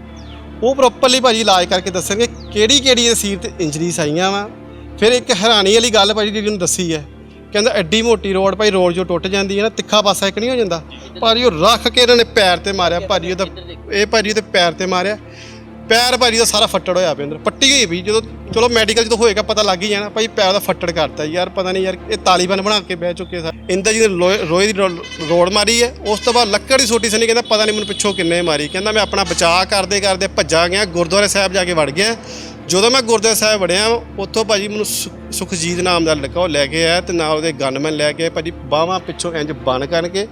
ਉਹ ਪ੍ਰੋਪਰਲੀ ਭਾਜੀ ਇਲਾਜ ਕਰਕੇ ਦੱਸਣਗੇ ਕਿਹੜੀ ਕਿਹੜੀ ਸੀਰ ਤੇ ਇੰਜਰੀਜ਼ ਆਈਆਂ ਵਾ। ਫਿਰ ਇੱਕ ਹੈਰਾਨੀ ਵਾਲੀ ਗੱਲ ਭਾਜੀ ਜਿਹੜੀ ਉਹਨੂੰ ਦੱਸੀ ਹੈ। ਕਹਿੰਦਾ ਐਡੀ ਮੋਟੀ ਰੋਡ ਭਾਈ, ਰੋਡ ਜੋ ਟੁੱਟ ਜਾਂਦੀ ਹੈ ਨਾ, ਤਿੱਖਾ ਪਾਸਾ ਇੱਕ ਨਹੀਂ ਹੋ ਜਾਂਦਾ। ਭਾਜੀ ਉਹ ਰੱਖ ਕੇ ਇਹਨਾਂ ਨੇ ਪੈਰ ਤੇ ਮਾਰਿਆ, ਭਾਜੀ ਉਹਦਾ ਇਹ ਭਾਜੀ ਉਹਦੇ ਪੈਰ ਤੇ ਮਾਰਿਆ। ਪੈਰ ਭਾਜੀ ਦਾ ਸਾਰਾ ਫੱਟੜ ਹੋਇਆ ਪਿਆ ਅੰਦਰ, ਪੱਟੀ ਹੋਈ ਵੀ ਜਦੋਂ ਚਲੋ ਮੈਡੀਕਲ ਜਦੋਂ ਹੋਏਗਾ ਪਤਾ ਲੱਗ ਹੀ ਜਾਣਾ, ਭਾਈ ਪੈਰ ਦਾ ਫੱਟੜ ਕਰਤਾ ਯਾਰ ਪਤਾ ਨਹੀਂ ਯਾਰ ਇਹ ਤਾਲੀਬਾਨ ਬਣਾ ਕੇ ਬਹਿ ਚੁੱਕੇ ਸਾ ਇੰਦਾ ਜੀ ਨੇ ਲੋਹੇ ਰੋਏ ਦੀ ਰੋ- ਰੋਡ ਮਾਰੀ ਹੈ, ਉਸ ਤੋਂ ਬਾਅਦ ਲੱਕੜ ਦੀ ਸੋਟੀ ਸਨੀ ਕਹਿੰਦਾ ਪਤਾ ਨਹੀਂ ਮੈਨੂੰ ਪਿੱਛੋਂ ਕਿੰਨੇ ਮਾਰੀ, ਕਹਿੰਦਾ ਮੈਂ ਆਪਣਾ ਬਚਾਅ ਕਰਦੇ ਕਰਦੇ ਭੱਜਾ ਗਿਆ, ਗੁਰਦੁਆਰੇ ਸਾਹਿਬ ਜਾ ਕੇ ਵੜ ਗਿਆ। ਜਦੋਂ ਮੈਂ ਗੁਰਦੁਆਰਾ ਸਾਹਿਬ ਵੜਿਆ, ਉੱਥੋਂ ਭਾਜੀ ਮੈਨੂੰ ਸੁਖਜੀਤ ਨਾਮ ਦਾ ਲੜਕਾ ਉਹ ਲੈ ਕੇ ਆਇਆ ਤੇ ਨਾਲ ਉਹਦੇ ਗਨਮੈਨ ਲੈ ਕੇ ਆਏ, ਭਾਜੀ ਬਾਹਾਂ ਪਿੱਛੋਂ ਇੰਜ ਬੰਨ ਕਰਕੇ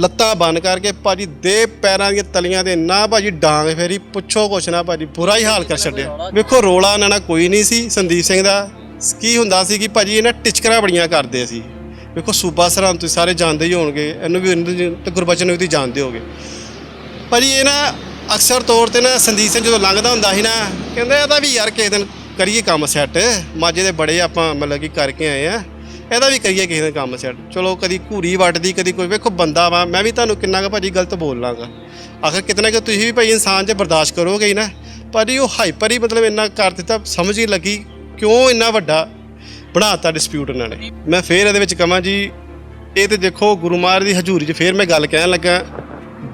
ਲੱਤਾਂ ਬੰਨ ਕਰਕੇ ਭਾਜੀ ਦੇ ਪੈਰਾਂ ਦੀਆਂ ਤਲੀਆਂ ਦੇ ਨਾ ਭਾਜੀ ਡਾਂਗ ਫੇਰੀ, ਪੁੱਛੋ ਕੁਛ ਨਾ ਭਾਜੀ, ਬੁਰਾ ਹੀ ਹਾਲ ਕਰ ਛੱਡਿਆ। ਵੇਖੋ, ਰੋਲਾ ਨਾ ਨਾ ਕੋਈ ਨਹੀਂ ਸੀ, ਸੰਦੀਪ ਸਿੰਘ ਦਾ। ਕੀ ਹੁੰਦਾ ਸੀ ਕਿ ਭਾਜੀ ਇਹਨਾਂ ਟਿਚਕਰਾਂ ਬੜੀਆਂ ਕਰਦੇ ਸੀ। ਵੇਖੋ, ਸੂਬਾ ਸਰਾਂ ਤੁਸੀਂ ਸਾਰੇ ਜਾਣਦੇ ਹੀ ਹੋਣਗੇ, ਇਹਨੂੰ ਵੀ, ਇਹਨੂੰ ਜੀ- ਤੇ ਗੁਰਬਚਨ ਨੂੰ ਵੀ ਤੁਸੀਂ ਜਾਣਦੇ ਹੋਗੇ। ਭਾਜੀ ਇਹ ਨਾ ਅਕਸਰ ਤੌਰ ਤੇ ਨਾ ਸੰਦੀਪ ਸਿੰਘ ਜਦੋਂ ਲੰਘਦਾ ਹੁੰਦਾ ਸੀ ਨਾ, ਕਹਿੰਦੇ ਇਹਦਾ ਵੀ ਯਾਰ ਕਿਸੇ ਦਿਨ ਕਰੀਏ ਕੰਮ ਸੈੱਟ ਮਾਝੇ ਦੇ ਬੜੇ ਆਪਾਂ ਮਤਲਬ ਕਿ ਕਰਕੇ ਆਏ ਆ। ਇਹਦਾ ਵੀ ਕਰੀਏ ਕਿਸੇ ਦਿਨ ਕੰਮ ਸੈੱਟ ਚਲੋ, ਕਦੀ ਘੂਰੀ ਵੱਟਦੀ, ਕਦੀ ਕੋਈ। ਵੇਖੋ, ਬੰਦਾ ਵਾ, ਮੈਂ ਵੀ ਤੁਹਾਨੂੰ ਕਿੰਨਾ ਕੁ ਭਾਜੀ ਗਲਤ ਬੋਲ ਲਾਂਗਾ ਆਖਰ ਕਿਤਨਾ ਕਿ ਤੁਸੀਂ ਵੀ ਭਾਈ ਇਨਸਾਨ 'ਚ ਬਰਦਾਸ਼ਤ ਕਰੋਗੇ ਹੀ ਨਾ, ਭਾਜੀ ਉਹ ਹਾਈਪਰ ਹੀ ਮਤਲਬ ਇੰਨਾ ਕਰ ਦਿੱਤਾ, ਸਮਝ ਹੀ ਲੱਗੀ ਕਿਉਂ ਇੰਨਾ ਵੱਡਾ ਬਣਾਤਾ ਡਿਸਪਿਊਟ ਇਹਨਾਂ ਨੇ। ਮੈਂ ਫੇਰ ਇਹਦੇ ਵਿੱਚ ਕਹਾਂ ਜੀ, ਇਹ ਤੇ ਦੇਖੋ, ਗੁਰੂ ਮਹਾਰਾਜ ਦੀ ਹਜ਼ੂਰੀ 'ਚ ਫੇਰ ਮੈਂ ਗੱਲ ਕਹਿਣ ਲੱਗਾ,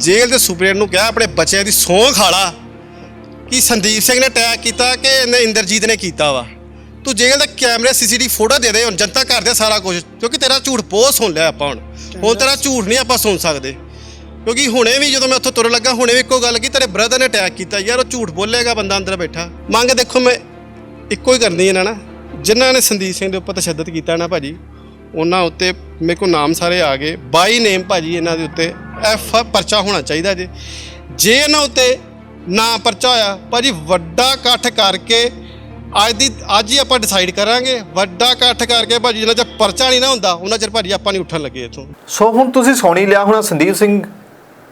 ਜੇਲ੍ਹ ਦੇ ਸੁਪਰਡੈਂਟ ਨੂੰ ਕਿਹਾ, ਆਪਣੇ ਬੱਚਿਆਂ ਦੀ ਸੌਂ ਖਾਲਾ, ਕਿ ਸੰਦੀਪ ਸਿੰਘ ਨੇ ਅਟੈਕ ਕੀਤਾ ਕਿ ਇਹਨੇ ਇੰਦਰਜੀਤ ਨੇ ਕੀਤਾ ਵਾ। ਤੂੰ ਜੇਲ੍ਹ ਦਾ ਕੈਮਰੇ ਸੀਸੀਟੀਵੀ ਫੋਟੋ ਦੇ ਦੇ ਹੁਣ ਜਨਤਾ ਕਰਦੇ ਸਾਰਾ ਕੁਝ ਕਿਉਂਕਿ ਤੇਰਾ ਝੂਠ ਬਹੁਤ ਸੁਣ ਲਿਆ ਆਪਾਂ ਹੁਣ। ਹੁਣ ਤੇਰਾ ਝੂਠ ਨਹੀਂ ਆਪਾਂ ਸੁਣ ਸਕਦੇ। ਕਿਉਂਕਿ ਹੁਣੇ ਵੀ ਜਦੋਂ ਮੈਂ ਉੱਥੋਂ ਤੁਰਨ ਲੱਗਾ ਹੁਣੇ ਵੀ ਇੱਕੋ ਗੱਲ ਕੀ ਤੇਰੇ ਬ੍ਰਦਰ ਨੇ ਅਟੈਕ ਕੀਤਾ ਯਾਰ ਉਹ ਝੂਠ ਬੋਲੇਗਾ ਬੰਦਾ ਅੰਦਰ ਬੈਠਾ। ਮੰਗ ਦੇਖੋ ਮੈਂ ਇੱਕੋ ਹੀ ਕਰਨੀ ਇਹਨਾਂ ਨਾ ਜਿਨ੍ਹਾਂ ਨੇ ਸੰਦੀਪ ਸਿੰਘ ਦੇ ਉੱਪਰ ਤਸ਼ੱਦਦ ਕੀਤਾ ਨਾ ਭਾਜੀ ਉਹਨਾਂ ਉੱਤੇ ਮੇਰੇ ਕੋਲ ਨਾਮ ਸਾਰੇ ਆ ਗਏ। ਬਾਈ ਨੇਮ ਭਾਜੀ ਇਹਨਾਂ ਦੇ ਉੱਤੇ ਐਫ ਪਰਚਾ ਹੋਣਾ ਚਾਹੀਦਾ ਜੇ। ਜੇ ਇਹਨਾਂ ਉੱਤੇ ਨਾ ਪਰਚਾ ਹੋਇਆ ਭਾਜੀ ਵੱਡਾ ਇਕੱਠ ਕਰਕੇ ਅੱਜ ਦੀ ਅੱਜ ਹੀ ਆਪਾਂ ਡਿਸਾਈਡ ਕਰਾਂਗੇ। ਵੱਡਾ ਇਕੱਠ ਕਰਕੇ ਭਾਜੀ ਜਿੰਨਾ ਚਿਰ ਪਰਚਾ ਨਹੀਂ ਨਾ ਹੁੰਦਾ, ਉਹਨਾਂ ਚਿਰ ਭਾਜੀ ਆਪਾਂ ਨਹੀਂ ਉੱਠਣ ਲੱਗੇ ਇੱਥੋਂ। ਸੋ ਹੁਣ ਤੁਸੀਂ ਸੁਣੀ ਲਿਆ ਹੋਣਾ ਸੰਦੀਪ ਸਿੰਘ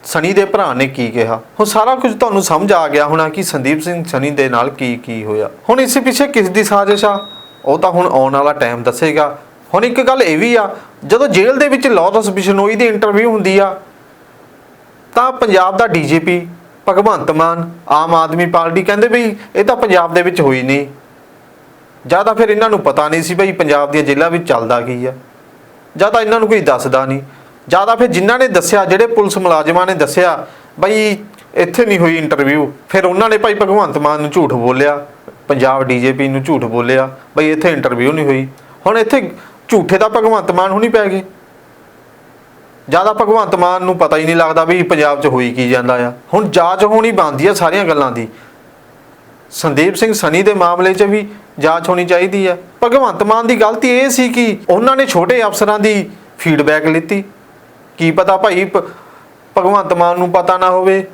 ਸਣੀ ਦੇ ਭਰਾ ਨੇ ਕੀ ਕਿਹਾ। ਹੁਣ ਸਾਰਾ ਕੁਝ ਤੁਹਾਨੂੰ ਸਮਝ ਆ ਗਿਆ ਹੋਣਾ ਕਿ ਸੰਦੀਪ ਸਿੰਘ ਸਣੀ ਦੇ ਨਾਲ ਕੀ ਕੀ ਹੋਇਆ। ਹੁਣ ਇਸੇ ਪਿੱਛੇ ਕਿਸ ਦੀ ਸਾਜ਼ਿਸ਼ ਆ? ਉਹ ਤਾਂ ਹੁਣ ਆਉਣ ਵਾਲਾ ਟਾਈਮ ਦੱਸੇਗਾ। ਹੁਣ ਇੱਕ ਗੱਲ ਇਹ ਵੀ ਆ, ਜਦੋਂ ਜੇਲ੍ਹ ਦੇ ਵਿੱਚ ਲਾਰੈਂਸ ਬਿਸ਼ਨੋਈ ਦੀ ਇੰਟਰਵਿਊ ਹੁੰਦੀ ਆ, ਤਾਂ ਪੰਜਾਬ ਦਾ ਡੀਜੀਪੀ ਭਗਵੰਤ ਮਾਨ, ਆਮ ਆਦਮੀ ਪਾਰਟੀ ਕਹਿੰਦੇ ਵੀ ਇਹ ਤਾਂ ਪੰਜਾਬ ਦੇ ਵਿੱਚ ਹੋਈ ਨਹੀਂ। ਜਾਂ ਤਾਂ ਫਿਰ ਇਹਨਾਂ ਨੂੰ ਪਤਾ ਨਹੀਂ ਸੀ ਬਈ ਪੰਜਾਬ ਦੀਆਂ ਜੇਲ੍ਹਾਂ ਵਿੱਚ ਚੱਲਦਾ ਕੀ ਆ। ਜਾਂ ਤਾਂ ਇਹਨਾਂ ਨੂੰ ਕੋਈ ਦੱਸਦਾ ਨਹੀਂ। ਜਾਂ ਤਾਂ ਫਿਰ ਜਿਨ੍ਹਾਂ ਨੇ ਦੱਸਿਆ, ਜਿਹੜੇ ਪੁਲਿਸ ਮੁਲਾਜ਼ਮਾਂ ਨੇ ਦੱਸਿਆ, ਬਈ ਇੱਥੇ ਨਹੀਂ ਹੋਈ ਇੰਟਰਵਿਊ ਫਿਰ ਉਹਨਾਂ ਨੇ ਭਾਈ ਭਗਵੰਤ ਮਾਨ ਨੂੰ ਝੂਠ ਬੋਲਿਆ, ਪੰਜਾਬ ਡੀਜੇਪੀ ਨੂੰ ਝੂਠ ਬੋਲਿਆ, ਬਈ ਇੱਥੇ ਇੰਟਰਵਿਊ ਨਹੀਂ ਹੋਈ। ਹੁਣ ਇੱਥੇ ਝੂਠੇ ਦਾ ਭਗਵੰਤ ਮਾਨ ਹੁਣੀ ਪੈ ਗਏ। ਜ਼ਿਆਦਾ ਭਗਵੰਤ ਮਾਨ ਨੂੰ ਪਤਾ ਹੀ ਨਹੀਂ ਲੱਗਦਾ ਵੀ ਪੰਜਾਬ 'ਚ ਹੋਈ ਕੀ ਜਾਂਦਾ ਆ। ਹੁਣ ਜਾਂਚ ਹੋਣੀ ਬਣਦੀ ਆ ਸਾਰੀਆਂ ਗੱਲਾਂ ਦੀ। ਸੰਦੀਪ ਸਿੰਘ ਸਨੀ ਦੇ ਮਾਮਲੇ 'ਚ ਵੀ ਜਾਂਚ ਹੋਣੀ ਚਾਹੀਦੀ ਹੈ। ਭਗਵੰਤ ਮਾਨ ਦੀ ਗਲਤੀ ਇਹ ਸੀ ਕਿ ਉਹਨਾਂ ਨੇ ਛੋਟੇ ਅਫਸਰਾਂ ਦੀ ਫੀਡਬੈਕ ਲਿੱਤੀ। ਕੀ ਪਤਾ ਭਾਈ ਭ- ਭਗਵੰਤ ਮਾਨ ਨੂੰ ਪਤਾ ਨਾ ਹੋਵੇ,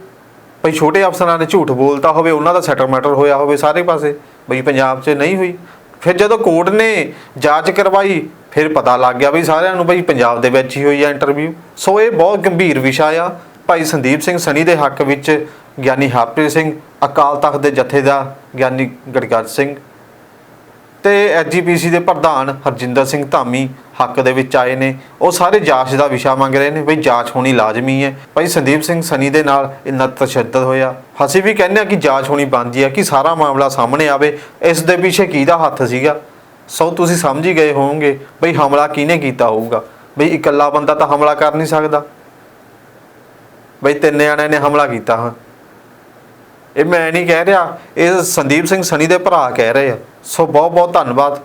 ਭਈ ਛੋਟੇ ਅਫਸਰਾਂ ਨੇ ਝੂਠ ਬੋਲਤਾ ਹੋਵੇ, ਉਹਨਾਂ ਦਾ ਸੈਟਲ ਮੈਟਰ ਹੋਇਆ ਹੋਵੇ ਸਾਰੇ ਪਾਸੇ, ਬਈ ਪੰਜਾਬ 'ਚ ਨਹੀਂ ਹੋਈ। ਫਿਰ ਜਦੋਂ ਕੋਰਟ ਨੇ ਜਾਂਚ ਕਰਵਾਈ, ਫਿਰ ਪਤਾ ਲੱਗ ਗਿਆ ਵੀ ਸਾਰਿਆਂ ਨੂੰ ਬਈ ਪੰਜਾਬ ਦੇ ਵਿੱਚ ਹੀ ਹੋਈ ਆ ਇੰਟਰਵਿਊ ਸੋ ਇਹ ਬਹੁਤ ਗੰਭੀਰ ਵਿਸ਼ਾ ਆ। ਭਾਈ ਸੰਦੀਪ ਸਿੰਘ ਸਨੀ ਦੇ ਹੱਕ ਵਿੱਚ ਗਿਆਨੀ ਹਰਪ੍ਰੀਤ ਸਿੰਘ ਅਕਾਲ ਤਖਤ ਦੇ ਜਥੇਦਾਰ ਗਿਆਨੀ ਗੜਗੜ ਸਿੰਘ ਤੇ ਐਜੀਪੀਸੀ ਦੇ ਪ੍ਰਧਾਨ ਹਰਜਿੰਦਰ ਸਿੰਘ ਧਾਮੀ ਹੱਕ ਦੇ ਵਿੱਚ ਆਏ ਨੇ। ਉਹ ਸਾਰੇ ਜਾਂਚ ਦਾ ਵਿਸ਼ਾ ਮੰਗ ਰਹੇ ਨੇ, ਬਈ ਜਾਂਚ ਹੋਣੀ ਲਾਜ਼ਮੀ ਹੈ। ਭਾਈ ਸੰਦੀਪ ਸਿੰਘ ਸਨੀ ਦੇ ਨਾਲ ਇੰਨਾ ਤਸ਼ੱਦਦ ਹੋਇਆ। ਅਸੀਂ ਵੀ ਕਹਿੰਦੇ ਆ ਕਿ ਜਾਂਚ ਹੋਣੀ ਬਣਦੀ ਹੈ ਕਿ ਸਾਰਾ ਮਾਮਲਾ ਸਾਹਮਣੇ ਆਵੇ। ਇਸ ਦੇ ਪਿੱਛੇ ਕਿਹਦਾ ਹੱਥ ਸੀਗਾ? ਸੋ ਤੁਸੀਂ ਸਮਝ ਹੀ ਗਏ ਹੋਵੋਗੇ ਬਈ ਹਮਲਾ ਕਿਹਨੇ ਕੀਤਾ ਹੋਊਗਾ। ਬਈ ਇਕੱਲਾ ਬੰਦਾ ਤਾਂ ਹਮਲਾ ਕਰ ਨਹੀਂ ਸਕਦਾ। ਬਈ ਤਿੰਨ ਜਣਿਆਂ ਨੇ ਹਮਲਾ ਕੀਤਾ, ਹਾਂ। ਇਹ ਮੈਂ ਨਹੀਂ ਕਹਿ ਰਿਹਾ, ਇਹ ਸੰਦੀਪ ਸਿੰਘ ਸਨੀ ਦੇ ਭਰਾ ਕਹਿ ਰਹੇ ਆ। ਸੋ ਬਹੁਤ ਬਹੁਤ ਧੰਨਵਾਦ।